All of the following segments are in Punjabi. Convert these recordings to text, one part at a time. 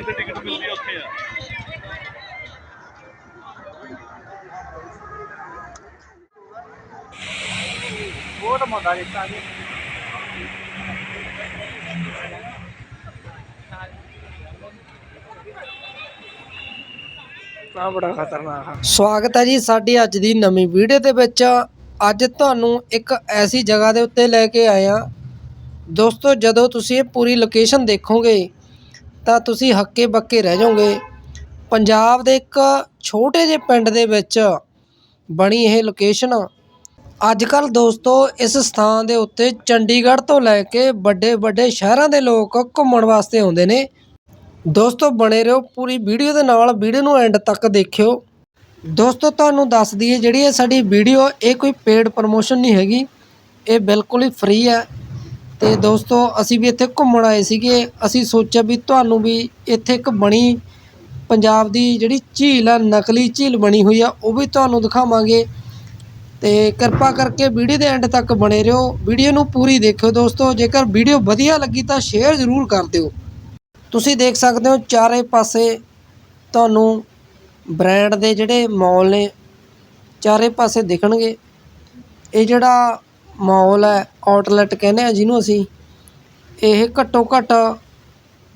ਜਿੱਥੇ ਟਿਕਟ ਮਿਲਦੀ ਹੈ ਉੱਥੇ ਆ। ਬਹੁਤ ਮੋਟਾ ਦਿੱਤਾ ਜੀ ਆ ਬੜਾ ਖਤਰਨਾਕ ਆ। ਸਵਾਗਤ ਹੈ ਜੀ ਸਾਡੀ ਅੱਜ ਦੀ ਨਵੀਂ ਵੀਡੀਓ ਦੇ ਵਿੱਚ। ਅੱਜ ਤੁਹਾਨੂੰ ਇੱਕ ਐਸੀ ਜਗ੍ਹਾ ਦੇ ਉੱਤੇ ਲੈ ਕੇ ਆਏ ਹਾਂ। ਦੋਸਤੋ ਜਦੋਂ ਤੁਸੀਂ ਇਹ ਪੂਰੀ ਲੋਕੇਸ਼ਨ ਦੇਖੋਗੇ ਤਾਂ ਤੁਸੀਂ ਹੱਕੇ ਬੱਕੇ ਰਹਿ ਜਾਓਗੇ। ਪੰਜਾਬ ਦੇ ਇੱਕ ਛੋਟੇ ਜਿਹੇ ਪਿੰਡ ਦੇ ਵਿੱਚ ਬਣੀ ਇਹ ਲੋਕੇਸ਼ਨ ਅੱਜ ਕੱਲ੍ਹ ਦੋਸਤੋ, ਇਸ ਸਥਾਨ ਦੇ ਉੱਤੇ ਚੰਡੀਗੜ੍ਹ ਤੋਂ ਲੈ ਕੇ ਵੱਡੇ ਵੱਡੇ ਸ਼ਹਿਰਾਂ ਦੇ ਲੋਕ ਘੁੰਮਣ ਵਾਸਤੇ ਆਉਂਦੇ ਨੇ। ਦੋਸਤੋ, ਬਣੇ ਰਹੋ ਪੂਰੀ ਵੀਡੀਓ ਦੇ ਨਾਲ। ਵੀਡੀਓ ਨੂੰ ਐਂਡ ਤੱਕ ਦੇਖਿਓ। ਦੋਸਤੋ, ਤੁਹਾਨੂੰ ਦੱਸ ਦਈਏ, ਜਿਹੜੀ ਇਹ ਸਾਡੀ ਵੀਡੀਓ, ਇਹ ਕੋਈ ਪੇਡ ਪ੍ਰਮੋਸ਼ਨ ਨਹੀਂ ਹੈਗੀ। ਇਹ ਬਿਲਕੁਲ ਹੀ ਫ੍ਰੀ ਹੈ। ਅਤੇ ਦੋਸਤੋ, ਅਸੀਂ ਵੀ ਇੱਥੇ ਘੁੰਮਣ ਆਏ ਸੀਗੇ। ਅਸੀਂ ਸੋਚਿਆ ਵੀ ਤੁਹਾਨੂੰ ਵੀ ਇੱਥੇ ਇੱਕ ਬਣੀ ਪੰਜਾਬ ਦੀ ਜਿਹੜੀ ਝੀਲ ਆ, ਨਕਲੀ ਝੀਲ ਬਣੀ ਹੋਈ ਆ, ਉਹ ਵੀ ਤੁਹਾਨੂੰ ਦਿਖਾਵਾਂਗੇ। ਅਤੇ ਕਿਰਪਾ ਕਰਕੇ ਵੀਡੀਓ ਦੇ ਐਂਡ ਤੱਕ ਬਣੇ ਰਹੋ। ਵੀਡੀਓ ਨੂੰ ਪੂਰੀ ਦੇਖਿਓ ਦੋਸਤੋ। ਜੇਕਰ ਵੀਡੀਓ ਵਧੀਆ ਲੱਗੀ ਤਾਂ ਸ਼ੇਅਰ ਜ਼ਰੂਰ ਕਰ ਦਿਓ। ਤੁਸੀਂ ਦੇਖ ਸਕਦੇ ਹੋ ਚਾਰੇ ਪਾਸੇ ਤੁਹਾਨੂੰ ਬ੍ਰਾਂਡ ਦੇ ਜਿਹੜੇ ਮਾਲ ਨੇ, ਚਾਰੇ ਪਾਸੇ ਦਿਖਣਗੇ। ਇਹ ਜਿਹੜਾ ਮਾਲ ਹੈ ਆਊਟਲੈਟ ਕਹਿੰਦੇ ਆ ਜਿਹਨੂੰ ਅਸੀਂ, ਇਹ ਘੱਟੋ ਘੱਟ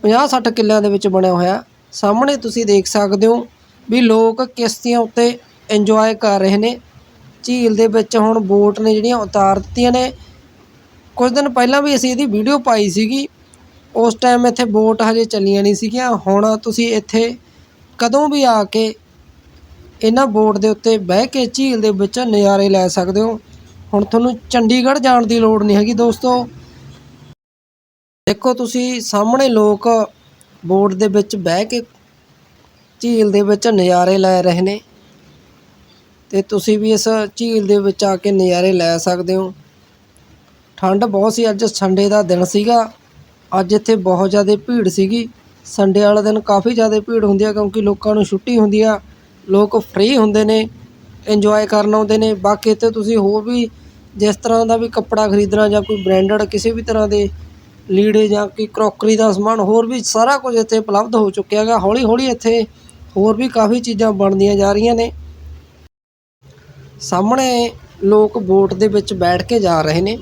50-60 ਕਿੱਲਿਆਂ ਦੇ ਵਿੱਚ ਬਣਿਆ ਹੋਇਆ। ਸਾਹਮਣੇ ਤੁਸੀਂ ਦੇਖ ਸਕਦੇ ਹੋ ਵੀ ਲੋਕ ਕਿਸ਼ਤੀਆਂ ਉੱਤੇ ਇੰਜੋਏ ਕਰ ਰਹੇ ਨੇ। ਝੀਲ ਦੇ ਵਿੱਚ ਹੁਣ ਬੋਟ ਨੇ ਜਿਹੜੀਆਂ ਉਤਾਰ ਦਿੱਤੀਆਂ ਨੇ। ਕੁਝ ਦਿਨ ਪਹਿਲਾਂ ਵੀ ਅਸੀਂ ਇਹਦੀ ਵੀਡੀਓ ਪਾਈ ਸੀਗੀ। ਉਸ ਟਾਈਮ ਇੱਥੇ ਬੋਟ ਹਜੇ ਚੱਲੀਆਂ ਨਹੀਂ ਸੀਗੀਆਂ। ਹੁਣ ਤੁਸੀਂ ਇੱਥੇ ਕਦੋਂ ਵੀ ਆ ਕੇ ਇਹਨਾਂ ਬੋਟ ਦੇ ਉੱਤੇ ਬਹਿ ਕੇ ਝੀਲ ਦੇ ਵਿੱਚ ਨਜ਼ਾਰੇ ਲੈ ਸਕਦੇ ਹੋ। ਹੁਣ ਤੁਹਾਨੂੰ ਚੰਡੀਗੜ੍ਹ ਜਾਣ ਦੀ ਲੋੜ ਨਹੀਂ ਹੈਗੀ ਦੋਸਤੋ। ਦੇਖੋ ਤੁਸੀਂ ਸਾਹਮਣੇ ਲੋਕ ਬੋਟ ਦੇ ਵਿੱਚ ਬਹਿ ਕੇ ਝੀਲ ਦੇ ਵਿੱਚ ਨਜ਼ਾਰੇ ਲੈ ਰਹੇ ਨੇ ਤੇ ਤੁਸੀਂ ਵੀ ਇਸ ਝੀਲ ਦੇ ਵਿੱਚ ਆ ਕੇ ਨਜ਼ਾਰੇ ਲੈ ਸਕਦੇ ਹੋ। ਠੰਡ ਬਹੁਤ ਸੀ, ਅੱਜ ਸੰਡੇ ਦਾ ਦਿਨ ਸੀਗਾ। ਅੱਜ ਇੱਥੇ ਬਹੁਤ ਜ਼ਿਆਦਾ ਭੀੜ ਸੀਗੀ। ਸੰਡੇ ਵਾਲੇ ਦਿਨ ਕਾਫੀ ਜ਼ਿਆਦਾ ਭੀੜ ਹੁੰਦੀ ਆ ਕਿਉਂਕਿ ਲੋਕਾਂ ਨੂੰ ਛੁੱਟੀ ਹੁੰਦੀ ਆ। ਲੋਕ ਫ੍ਰੀ ਹੁੰਦੇ ਨੇ ਇੰਜੋਏ ਕਰਨ ਆਉਂਦੇ ਨੇ। ਬਾਕੀ ਇੱਥੇ ਤੁਸੀਂ ਹੋਰ ਵੀ ਜਿਸ ਤਰ੍ਹਾਂ ਦਾ ਵੀ ਕੱਪੜਾ ਖਰੀਦਣਾ ਜਾਂ ਕੋਈ ਬ੍ਰਾਂਡਡ ਕਿਸੇ ਵੀ ਤਰ੍ਹਾਂ ਦੇ ਲੀੜੇ ਜਾਂ ਕੋਈ ਕਰੋਕਰੀ ਦਾ ਸਮਾਨ, ਹੋਰ ਵੀ ਸਾਰਾ ਕੁਝ ਇੱਥੇ ਉਪਲਬਧ ਹੋ ਚੁੱਕਿਆ ਹੈਗਾ। ਹੌਲੀ ਹੌਲੀ ਇੱਥੇ ਹੋਰ ਵੀ ਕਾਫੀ ਚੀਜ਼ਾਂ ਬਣਦੀਆਂ ਜਾ ਰਹੀਆਂ ਨੇ। ਸਾਹਮਣੇ ਲੋਕ ਬੋਟ ਦੇ ਵਿੱਚ ਬੈਠ ਕੇ ਜਾ ਰਹੇ ਨੇ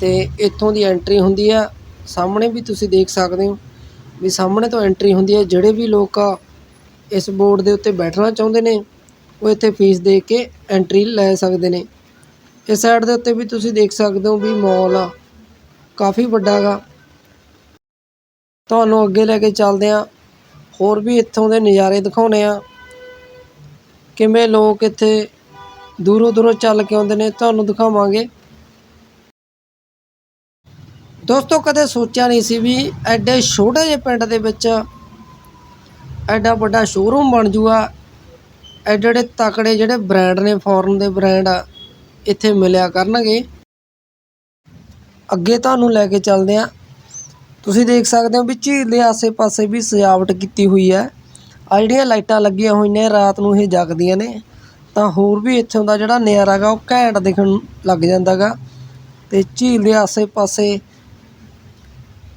ਤੇ ਇੱਥੋਂ ਦੀ ਐਂਟਰੀ ਹੁੰਦੀ ਆ। ਸਾਹਮਣੇ ਵੀ ਤੁਸੀਂ ਦੇਖ ਸਕਦੇ ਹੋ ਵੀ ਸਾਹਮਣੇ ਤੋਂ ਐਂਟਰੀ ਹੁੰਦੀ ਹੈ ਜਿਹੜੇ ਵੀ ਲੋਕ ਇਸ ਬੋਰਡ ਦੇ ਉੱਤੇ ਬੈਠਣਾ ਚਾਹੁੰਦੇ ਨੇ, ਉਹ ਇੱਥੇ ਫੀਸ ਦੇ ਕੇ ਐਂਟਰੀ ਲੈ ਸਕਦੇ ਨੇ। ਇਸ ਸਾਈਡ ਦੇ ਉੱਤੇ ਵੀ ਤੁਸੀਂ ਦੇਖ ਸਕਦੇ ਹੋ ਵੀ ਮਾਲ ਆ, ਕਾਫੀ ਵੱਡਾ ਗਾ। ਤੁਹਾਨੂੰ ਅੱਗੇ ਲੈ ਕੇ ਚੱਲਦੇ ਆ ਹੋਰ ਵੀ ਇੱਥੋਂ ਦੇ ਨਜ਼ਾਰੇ ਦਿਖਾਉਣੇ ਆ। ਕਿਵੇਂ ਲੋਕ ਇੱਥੇ ਦੂਰੋਂ ਦੂਰੋਂ ਚੱਲ ਕੇ ਆਉਂਦੇ ਨੇ, ਤੁਹਾਨੂੰ ਦਿਖਾਵਾਂਗੇ। ਦੋਸਤੋ, ਕਦੇ ਸੋਚਿਆ ਨਹੀਂ ਸੀ ਵੀ ਐਡੇ ਛੋਟੇ ਜਿਹੇ ਪਿੰਡ ਦੇ ਵਿੱਚ ਐਡਾ ਵੱਡਾ ਸ਼ੋਰੂਮ ਬਣ ਜੂਗਾ। ਐਡੇ ਐਡੇ ਤਕੜੇ ਜਿਹੜੇ ਬ੍ਰਾਂਡ ਨੇ ਫੋਰਨ ਦੇ ਬ੍ਰਾਂਡ ਇੱਥੇ ਮਿਲਿਆ ਕਰਨਗੇ। ਅੱਗੇ ਤੁਹਾਨੂੰ ਲੈ ਕੇ ਚੱਲਦੇ ਹਾਂ। ਤੁਸੀਂ ਦੇਖ ਸਕਦੇ ਹੋ ਵੀ ਝੀਲ ਦੇ ਆਸੇ-ਪਾਸੇ ਵੀ ਸਜਾਵਟ ਕੀਤੀ ਹੋਈ ਹੈ। ਆ ਜਿਹੜੀਆਂ ਲਾਈਟਾਂ ਲੱਗੀਆਂ ਹੋਈਆਂ ਨੇ, ਰਾਤ ਨੂੰ ਇਹ ਜਗਦੀਆਂ ਨੇ। ਤਾਂ ਹੋਰ ਵੀ ਇੱਥੋਂ ਦਾ ਜਿਹੜਾ ਨਜ਼ਾਰਾ ਗਾ, ਉਹ ਘੈਂਟ ਦਿਖਣ ਲੱਗ ਜਾਂਦਾ ਗਾ। ਤੇ ਝੀਲ ਦੇ ਆਸੇ-ਪਾਸੇ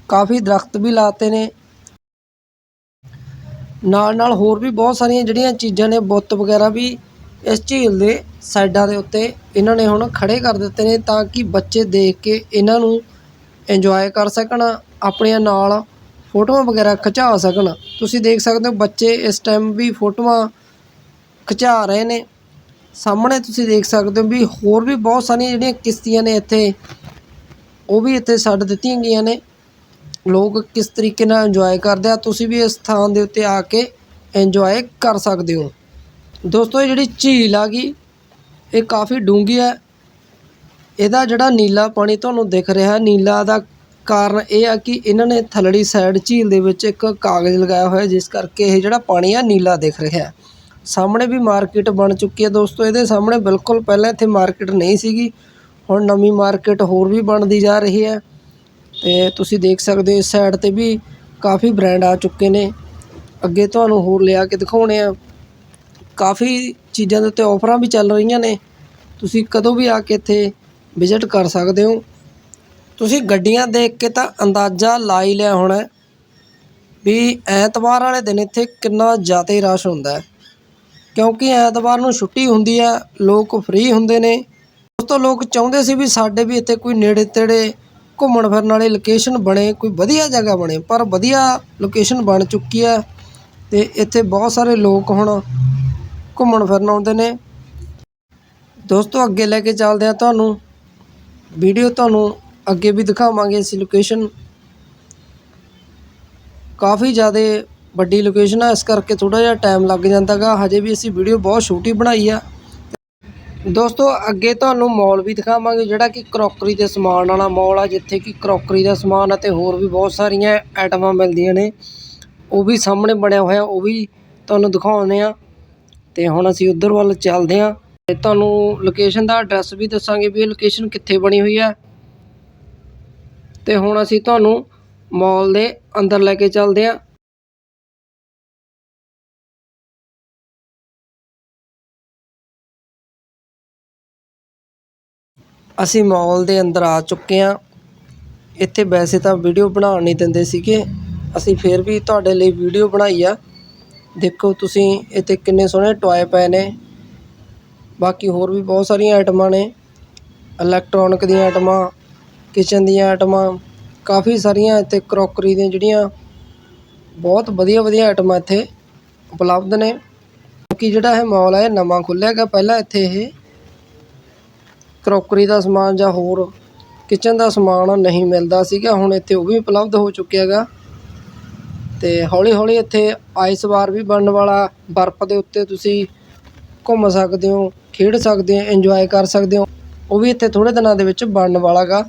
ਕਾਫੀ ਦਰਖਤ ਵੀ ਲਾਤੇ ਨੇ। ਨਾਲ ਨਾਲ ਹੋਰ ਵੀ ਬਹੁਤ ਸਾਰੀਆਂ ਜਿਹੜੀਆਂ ਚੀਜ਼ਾਂ ਨੇ, ਬੁੱਤ ਵਗੈਰਾ ਵੀ ਇਸ ਝੀਲ ਦੇ ਸਾਈਡਾਂ ਦੇ ਉੱਤੇ ਇਹਨਾਂ ਨੇ ਹੁਣ ਖੜ੍ਹੇ ਕਰ ਦਿੱਤੇ ਨੇ ਤਾਂ ਕਿ ਬੱਚੇ ਦੇਖ ਕੇ ਇਹਨਾਂ ਨੂੰ ਇੰਜੋਏ ਕਰ ਸਕਣ, ਆਪਣੀਆਂ ਨਾਲ ਫੋਟੋਆਂ ਵਗੈਰਾ ਖਿਚਾ ਸਕਣ। ਤੁਸੀਂ ਦੇਖ ਸਕਦੇ ਹੋ ਬੱਚੇ ਇਸ ਟਾਈਮ ਵੀ ਫੋਟੋਆਂ ਖਿਚਾ ਰਹੇ ਨੇ। ਸਾਹਮਣੇ ਤੁਸੀਂ ਦੇਖ ਸਕਦੇ ਹੋ ਵੀ ਹੋਰ ਵੀ ਬਹੁਤ ਸਾਰੀਆਂ ਜਿਹੜੀਆਂ ਕਿਸ਼ਤੀਆਂ ਨੇ ਇੱਥੇ, ਉਹ ਵੀ ਇੱਥੇ ਛੱਡ ਦਿੱਤੀਆਂ ਗਈਆਂ ਨੇ। ਲੋਕ ਕਿਸ ਤਰੀਕੇ ਨਾਲ ਇੰਜੋਏ ਕਰਦੇ ਆ, ਤੁਸੀਂ ਵੀ ਇਸ ਸਥਾਨ ਦੇ ਉੱਤੇ ਆ ਕੇ ਇੰਜੋਏ ਕਰ ਸਕਦੇ ਹੋ। ਦੋਸਤੋ ਜਿਹੜੀ ਝੀਲ ਆ ਗਈ ਇਹ ਕਾਫੀ ਡੂੰਘੀ ਹੈ। ਇਹਦਾ ਜਿਹੜਾ ਨੀਲਾ ਪਾਣੀ ਤੁਹਾਨੂੰ ਦਿਖ ਰਿਹਾ ਨੀਲਾ ਦਾ ਕਾਰਨ ਇਹ ਆ ਕਿ ਇਹਨਾਂ ਨੇ ਥੱਲੜੀ ਸਾਈਡ ਝੀਲ ਦੇ ਵਿੱਚ ਇੱਕ ਕਾਗਜ਼ ਲਗਾਇਆ ਹੋਇਆ ਜਿਸ ਕਰਕੇ ਇਹ ਜਿਹੜਾ ਪਾਣੀ ਆ ਨੀਲਾ ਦਿਖ ਰਿਹਾ ਸਾਹਮਣੇ ਵੀ ਮਾਰਕੀਟ ਬਣ ਚੁੱਕੀ ਹੈ ਦੋਸਤੋ, ਇਹਦੇ ਸਾਹਮਣੇ ਬਿਲਕੁਲ ਪਹਿਲਾਂ ਇੱਥੇ ਮਾਰਕੀਟ ਨਹੀਂ ਸੀਗੀ, ਹੁਣ ਨਵੀਂ ਮਾਰਕੀਟ ਹੋਰ ਵੀ ਬਣਦੀ ਜਾ ਰਹੀ ਹੈ। ਤੇ ਤੁਸੀਂ ਦੇਖ ਸਕਦੇ ਹੋ, ਇਸ ਸਾਈਡ ਤੇ ਵੀ ਕਾਫੀ ਬ੍ਰਾਂਡ ਆ ਚੁੱਕੇ ਨੇ। ਅੱਗੇ ਤੁਹਾਨੂੰ ਹੋਰ ਲਿਆ ਕੇ ਦਿਖਾਉਣੇ ਆ। ਕਾਫੀ ਚੀਜ਼ਾਂ ਦੇ ਉੱਤੇ ਔਫ਼ਰਾਂ ਵੀ ਚੱਲ ਰਹੀਆਂ ਨੇ। ਤੁਸੀਂ ਕਦੋਂ ਵੀ ਆ ਕੇ ਇੱਥੇ ਵਿਜ਼ਿਟ ਕਰ ਸਕਦੇ ਹੋ। ਤੁਸੀਂ ਗੱਡੀਆਂ ਦੇਖ ਕੇ ਤਾਂ ਅੰਦਾਜ਼ਾ ਲਾ ਹੀ ਲਿਆ ਹੋਣਾ ਵੀ ਐਤਵਾਰ ਵਾਲੇ ਦਿਨ ਇੱਥੇ ਕਿੰਨਾ ਜ਼ਿਆਦਾ ਰਸ਼ ਹੁੰਦਾ ਹੈ। ਕਿਉਂਕਿ ਐਤਵਾਰ ਨੂੰ ਛੁੱਟੀ ਹੁੰਦੀ ਹੈ, ਲੋਕ ਫ੍ਰੀ ਹੁੰਦੇ ਨੇ। ਉਸ ਤੋਂ ਲੋਕ ਚਾਹੁੰਦੇ ਸੀ ਵੀ ਸਾਡੇ ਵੀ ਇੱਥੇ ਕੋਈ ਨੇੜੇ ਤੇੜੇ ਘੁੰਮਣ ਫਿਰਨ ਵਾਲੀ ਲੋਕੇਸ਼ਨ ਬਣੇ, ਕੋਈ ਵਧੀਆ ਜਗ੍ਹਾ ਬਣੇ, ਪਰ ਵਧੀਆ ਲੋਕੇਸ਼ਨ ਬਣ ਚੁੱਕੀ ਹੈ ਤੇ ਇੱਥੇ ਬਹੁਤ ਸਾਰੇ ਲੋਕ ਹੁਣ ਘੁੰਮਣ ਫਿਰਨ ਆਉਂਦੇ ਨੇ। ਦੋਸਤੋ, ਅੱਗੇ ਲੈ ਕੇ ਚੱਲਦੇ ਆ ਤੁਹਾਨੂੰ। ਵੀਡੀਓ ਤੁਹਾਨੂੰ ਅੱਗੇ ਵੀ ਦਿਖਾਵਾਂਗੇ ਅਸੀਂ ਲੋਕੇਸ਼ਨ ਕਾਫੀ ਜ਼ਿਆਦਾ ਵੱਡੀ ਲੋਕੇਸ਼ਨ ਆ, ਇਸ ਕਰਕੇ ਥੋੜਾ ਜਿਹਾ ਟਾਈਮ ਲੱਗ ਜਾਂਦਾ ਗਾ। ਹਜੇ ਵੀ ਅਸੀਂ ਵੀਡੀਓ ਬਹੁਤ ਛੋਟੀ ਬਣਾਈ ਆ। ਦੋਸਤੋ, ਅੱਗੇ ਤੁਹਾਨੂੰ ਮਾਲ ਵੀ ਦਿਖਾਵਾਂਗੇ, ਜਿਹੜਾ ਕਿ ਕਰੋਕਰੀ ਦੇ ਸਮਾਨ ਵਾਲਾ ਮਾਲ ਆ, ਜਿੱਥੇ ਕਿ ਕਰੋਕਰੀ ਦਾ ਸਮਾਨ ਅਤੇ ਹੋਰ ਵੀ ਬਹੁਤ ਸਾਰੀਆਂ ਆਈਟਮਾਂ ਮਿਲਦੀਆਂ ਨੇ। ਉਹ ਵੀ ਸਾਹਮਣੇ ਬਣਿਆ ਹੋਇਆ, ਉਹ ਵੀ ਤੁਹਾਨੂੰ ਦਿਖਾਉਂਦੇ ਆ ਅਤੇ ਹੁਣ ਅਸੀਂ ਉੱਧਰ ਵੱਲ ਚੱਲਦੇ ਹਾਂ ਅਤੇ ਤੁਹਾਨੂੰ ਲੋਕੇਸ਼ਨ ਦਾ ਐਡਰੈਸ ਵੀ ਦੱਸਾਂਗੇ ਵੀ ਇਹ ਲੋਕੇਸ਼ਨ ਕਿੱਥੇ ਬਣੀ ਹੋਈ ਹੈ। ਅਤੇ ਹੁਣ ਅਸੀਂ ਤੁਹਾਨੂੰ ਮਾਲ ਦੇ ਅੰਦਰ ਲੈ ਕੇ ਚੱਲਦੇ ਹਾਂ। ਅਸੀਂ ਮਾਲ ਦੇ ਅੰਦਰ ਆ ਚੁੱਕੇ ਹਾਂ। ਇੱਥੇ ਵੈਸੇ ਤਾਂ ਵੀਡੀਓ ਬਣਾਉਣ ਨਹੀਂ ਦਿੰਦੇ ਸੀਗੇ। ਅਸੀਂ ਫਿਰ ਵੀ ਤੁਹਾਡੇ ਲਈ ਵੀਡੀਓ ਬਣਾਈ ਆ। ਦੇਖੋ ਤੁਸੀਂ ਇੱਥੇ ਕਿੰਨੇ ਸੋਹਣੇ ਟੋਏ ਪਏ ਨੇ। ਬਾਕੀ ਹੋਰ ਵੀ ਬਹੁਤ ਸਾਰੀਆਂ ਆਈਟਮਾਂ ਨੇ। ਇਲੈਕਟ੍ਰੋਨਿਕ ਦੀਆਂ ਆਈਟਮਾਂ ਕਿਚਨ ਦੀਆਂ ਆਈਟਮਾਂ ਕਾਫੀ ਸਾਰੀਆਂ ਇੱਥੇ ਕਰੋਕਰੀ ਦੀਆਂ ਜਿਹੜੀਆਂ ਬਹੁਤ ਵਧੀਆ ਵਧੀਆ ਆਈਟਮਾਂ ਇੱਥੇ ਉਪਲਬਧ ਨੇ। ਕਿਉਂਕਿ ਜਿਹੜਾ ਇਹ ਮਾਲ ਹੈ ਇਹ ਨਵਾਂ ਖੁੱਲ੍ਹਿਆ ਹੈਗਾ। ਪਹਿਲਾਂ ਇੱਥੇ ਇਹ ਕਰੋਕਰੀ ਦਾ ਸਮਾਨ ਜਾਂ ਹੋਰ ਕਿਚਨ ਦਾ ਸਮਾਨ ਨਹੀਂ ਮਿਲਦਾ ਸੀਗਾ। ਹੁਣ ਇੱਥੇ ਉਹ ਵੀ ਉਪਲਬਧ ਹੋ ਚੁੱਕਿਆ ਹੈਗਾ। ਅਤੇ ਹੌਲੀ ਹੌਲੀ ਇੱਥੇ ਆਈਸ ਬਾਰ ਵੀ ਬਣਨ ਵਾਲਾ, ਬਰਫ਼ ਦੇ ਉੱਤੇ ਤੁਸੀਂ ਘੁੰਮ ਸਕਦੇ ਹੋ, ਖੇਡ ਸਕਦੇ ਹੋ ਇੰਜੋਏ ਕਰ ਸਕਦੇ ਹੋ, ਉਹ ਵੀ ਇੱਥੇ ਥੋੜ੍ਹੇ ਦਿਨਾਂ ਦੇ ਵਿੱਚ ਬਣਨ ਵਾਲਾ ਗਾ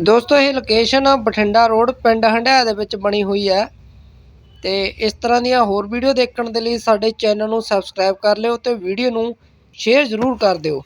ਦੋਸਤੋ, ਇਹ ਲੋਕੇਸ਼ਨ ਬਠਿੰਡਾ ਰੋਡ ਪਿੰਡ ਹੰਡਿਆ ਦੇ ਵਿੱਚ ਬਣੀ ਹੋਈ ਹੈ ਤੇ ਇਸ ਤਰ੍ਹਾਂ ਦੀਆਂ ਹੋਰ ਵੀਡੀਓ ਦੇਖਣ ਦੇ ਲਈ ਸਾਡੇ ਚੈਨਲ ਨੂੰ ਸਬਸਕ੍ਰਾਈਬ ਕਰ ਲਿਓ ਤੇ ਵੀਡੀਓ ਨੂੰ ਸ਼ੇਅਰ ਜ਼ਰੂਰ ਕਰ ਦਿਓ।